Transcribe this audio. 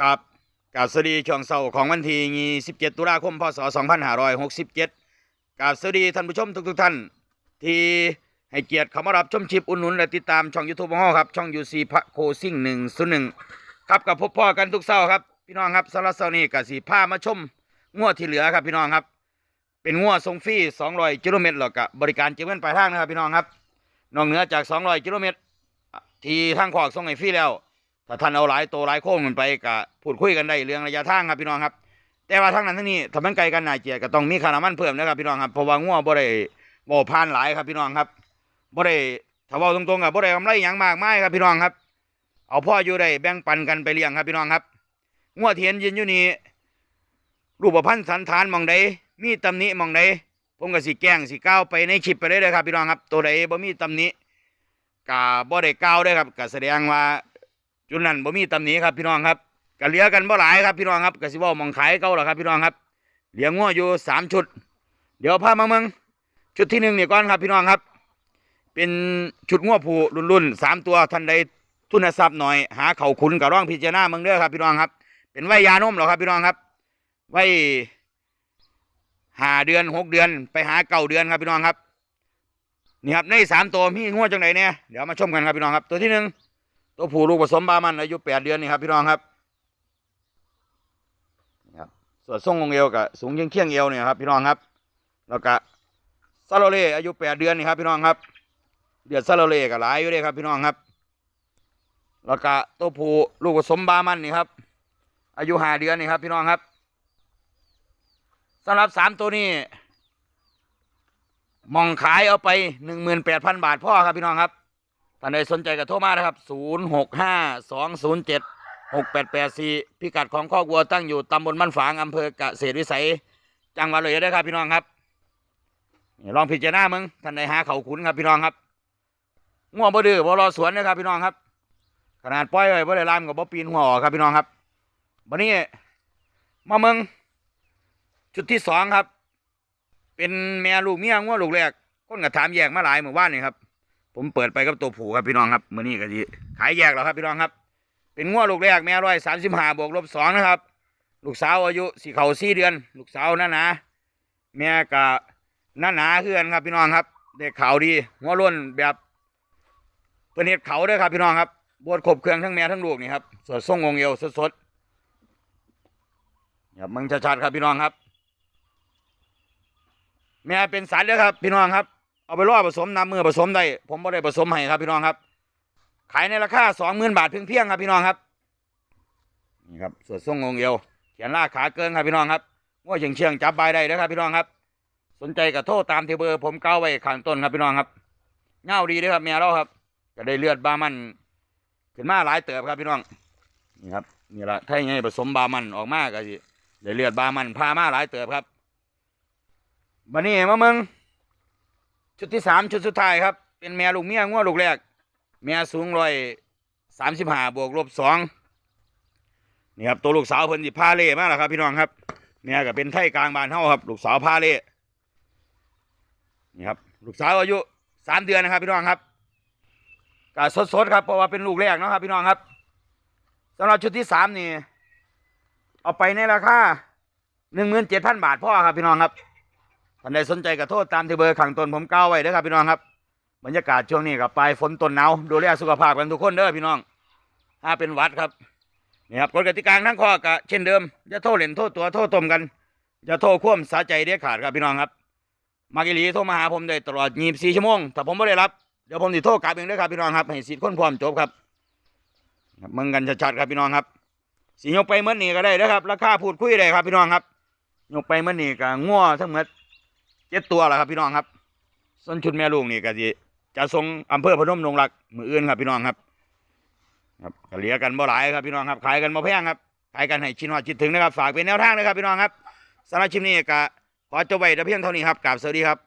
กับกับสดีช่วงเสาร์ของวันที่27 ตุลาคม พศ 2567กับสดีท่านผู้ชมทุกๆท่าน ที่ให้เกียรติเข้ามารับชมชิปอุดหนุนและติดตามช่อง YouTube ของเราครับ ช่อง UC พระโคซิ่ง101ครับกับพบพ่อกันทุกเสาร์ครับ พี่น้องครับสำหรับเสาร์นี้กับสีผ้ามาชมงวดที่เหลือครับพี่น้องครับ เป็นงวดทรงฟรี200กิโลเมตรแล้วก็บริการเก็บเงินปลายทางนะครับพี่น้องครับนอกเหนือจาก200กิโลเมตรที่ทางขวากส่งให้ฟรีแล้ว ถ้าท่านเอาหลายตัวหลายโค้งมันไปก็พูดคุยกันได้เรื่องระยะทางครับพี่น้องครับ แต่ว่าทั้งนั้นทั้งนี้ถ้ามันไกลกันน่าเกลียก็ต้องมีค่าน้ำมันเพิ่มนะครับพี่น้องครับเพราะว่างัวบ่ได้บ่ผ่านหลายครับพี่น้องครับบ่ได้ถ้าว้าตรงๆกับบ่ได้กำไรหยังมากมายครับพี่น้องครับ เอาพ่ออยู่ได้แบ่งปันกันไปเลี้ยงครับพี่น้องครับงัวเทียนยืนอยู่นี่รูปพันธ์สันฐานมองใดมีตำหนิมองใดผมก็สิแกล้งสิก้าวไปในคลิปไปเลยเลยครับพี่น้องครับ ตัวใดบ่มีตำหนิกาบ่ได้กล่าวเด้ครับก็แสดงว่า จุดนั้นบ่มีตำหนิครับพี่น้องครับก็เหลือกันบ่หลายครับพี่น้องครับก็สิเว้ามองขายเก่าล่ะครับพี่น้องครับเหลืองัวอยู่สามชุด เดี๋ยวพามาเมืองชุดที่หนึ่งเนี่ยก่อนครับพี่น้องครับ เป็นชุดงัวผูรุ่นๆสามตัวท่านใดทุนทรัพย์หน่อยหาเข่าขุนกับร่องพิจารณาเมืองเด้อครับพี่น้องครับ เป็นไว้ยานมหรอครับพี่น้องครับ ไว้หาเดือนหกเดือนไปหาเก่าเดือนครับพี่น้องครับนี่ครับในสามตัวมีงัวจังไหนเนี่ยเดี๋ยวมาชมกันครับพี่น้องครับ ตัวที่หนึ่ง ตัวผู้ลูกผสมบามันอายุแปดเดือนนี่ครับพี่น้องครับครับส่วนทรงองเอวกับสูงเคียงเคียงเอวเนี่ยครับพี่น้องครับ แล้วก็ซาโลเล่อายุแปดเดือนนี่ครับพี่น้องครับ เดือดซาโลเล่กับหลายอยู่เลยครับพี่น้องครับ แล้วก็ตัวผู้ลูกผสมบามันนี่ครับ อายุห้าเดือนนี่ครับพี่น้องครับสำหรับสามตัวนี้มองขายเอาไปหนึ่งหมื่นแปดพันบาทพ่อครับพี่น้องครับ ท่านใดสนใจก็โทรมานะครับศูนย์หกห้าสองศูนย์เจ็ดหกแปดแปดสี่พิกัดของข้อกวัวตั้งอยู่ตำบลบ้านฝางอำเภอเกษตรวิสัย จังหวัดเลยได้ครับพี่น้องครับลองพิจารณามึงท่านใดหาเขาขุนครับพี่น้องครับง่วงบ่ดื้อบ่รอสวนนะครับพี่น้องครับ ขนาดปล่อยไว้บ่ได้ลามกับบ่ปีนหัวออกครับพี่น้องครับวันนี้มาเมืองชุดที่สองครับ เป็นแม่ลูกเมียงัวงลูกแรกคนก็ถามแยกมาหลายหมู่บ้านนี่ครับ ผมเปิดไปกับตัวผูครับพี่น้องครับมือนี้ก็สิขายแยกแล้วครับพี่น้องครับ เป็นงัวลูกแรกแม่ร้อยสามสิบห้าบวกลบสองนะครับ ลูกสาวอายุสี่เข่าสี่เดือน ลูกสาวนั่นนะแม่กะนั่นหนาคือนครับพี่น้องครับ เด็กเขาดีหัวล้นแบบเป็นเห็ดเขาด้วยครับพี่น้องครับบวชขบเครื่องทั้งแม่ทั้งลูกนี่ครับสดทรงองเอวสดๆครับมึงชัดๆครับพี่น้องครับ แม่เป็นสัตว์เด้อครับ พี่น้องครับ เอาไปล่อผสมน้ำมือผสมได้ผมบ่ได้ผสมให้ครับพี่น้องครับ ขายในราคาสองหมื่นบาทเพียงๆครับพี่น้องครับนี่ครับส่วนทรงองค์เอวเขียนลากขาเกินครับพี่น้องครับง้อเฉียงเชียงจับใบได้นะครับพี่น้องครับ สนใจกับโทรตามที่เบอร์ผมเก้าไว้ข้างต้นครับพี่น้องครับเงาดีเด้อครับแม่เราครับ ก็ได้เลือดบามันขึ้นมาหลายเติบครับพี่น้องนี่ครับนี่ละถ้าไงผสมบามันออกมาก็สิได้เลือดบามันพามาหลายเติบครับบันนี้มาเมือง ชุดที่สามชุดสุดท้ายครับ เป็นแม่ลูกเมียงัวลูกแรก แม่สูงร้อยสามสิบห้าบวกลบสองนี่ครับตัวลูกสาวเพิ่นสิพาเล่มากแล้วครับ พี่น้องครับแม่ก็เป็นไทยกลางบ้านเฮาครับ ลูกสาวพาเล่นี่ครับลูกสาวอายุสามเดือนนะครับพี่น้องครับก็สดๆครับเพราะว่าเป็นลูกแรกเนาะครับพี่น้องครับสำหรับชุดที่สามนี่เอาไปในราคาหนึ่งหมื่นเจ็ดพันบาทพ่อครับพี่น้องครับ ท่านใดสนใจก็โทษตามที่เบอร์ขังตนผมก้าวไว้เด้อครับพี่น้องครับ บรรยากาศช่วงนี้กับปลายฝนต้นหนาวดูแลสุขภาพกันทุกคนเด้อพี่น้อง ถ้าเป็นวัดครับนี่ครับกฎกติกาทั้งข้อก็เช่นเดิมอย่าโทษเล่นโทษตัวโทษตมกันอย่าโทษคว่ำสาใจเด็ดขาดครับพี่น้องครับ มากิลีโทรมาหาผมได้ตลอด24ชั่วโมงถ้าผมไม่ได้รับเดี๋ยวผมจะโทรกลับเองด้อครับพี่น้องครับให้สิทธิ์คนพร้อมจบครับมึงกันชัดๆครับพี่น้องครับสียกไปเมื่อนี้ก็ได้นะครับราคาพูดคุยได้ครับพี่น้องครับยกไปเมื่อนี้ก็ง่วทั้งหมด เจ็ดตัวแล้วครับพี่น้องครับส่วนชุดแม่ลูกนี่ก็จะจะส่งอำเภอพนมดงรักมืออื่นครับพี่น้องครับ ครับเหลือกันบ่หลายครับพี่น้องครับขายกันบ่แพงครับขายกันให้ชินฮอดชิดถึงนะครับ ฝากเป็นแนวทางนะครับพี่น้องครับสำหรับชิมนี้ก็ขอจบไว้แต่เพียงเท่านี้ครับกราบสวัสดีครับ